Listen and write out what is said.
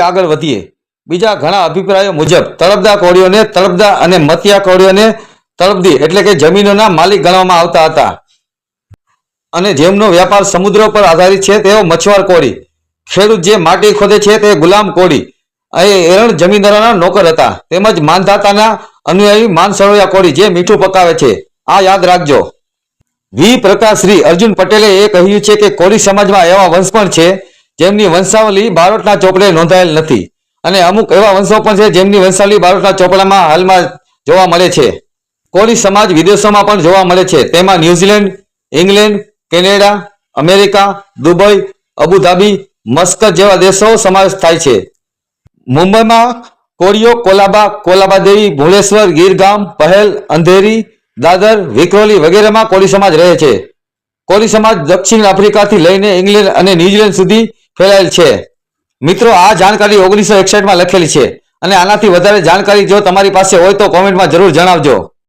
આગળ વધીએ. બીજા ઘણા અભિપ્રાયો મુજબ તળપદા કોળીઓને તળપદા અને મતિયા કોળીઓને તળપદી એટલે કે જમીનોના માલિક ગણવામાં આવતા હતા. અને જેમનો વ્યાપાર સમુદ્ર પર આધારિત છે તેઓ મછવાર કોળી. ખેડૂત જે માટી ખોદે છે તે ગુલામ કોળી. અહીં એરણ જમીનદારોના નોકર હતા. તેમજ માનધાતાના અનુયાયી માનસરોયા કોળી જે મીઠું પકાવે છે. આ યાદ રાખજો. વી. પ્રકાશ શ્રી અર્જુન પટેલે એ કહ્યું છે કે કોળી સમાજમાં એવા વંશ પણ છે જેમની વંશાવલી બારોટના ચોપડે નોંધાયેલ નથી. અને અમુક એવા વંશો પણ છે જેમની વંશાવલી બારોટના ચોપડામાં હાલમાં જોવા મળે છે. કોળી સમાજ વિદેશોમાં પણ જોવા મળે છે. તેમાં New Zealand, England, Canada, America, Dubai, Abu Dhabi, Muscat જેવા દેશો સમાવેશ થાય છે. મુંબઈમાં કોળીઓ કોલાબા કોલાબા દેવી ભુલેશ્વર ગીરગામ, પહેલ, અંધેરી, દાદર, વિક્રોલી વગેરેમાં કોળી સમાજ રહે છે. કોળી સમાજ દક્ષિણ આફ્રિકાથી લઈને ઇંગ્લેન્ડ અને ન્યુઝીલેન્ડ સુધી ફેલાયેલ છે. મિત્રો, આ જાણકારી ઓગણીસો એકસઠમાં લખેલી છે. અને આનાથી વધારે જાણકારી જો તમારી પાસે હોય તો કોમેન્ટમાં જરૂર જણાવજો.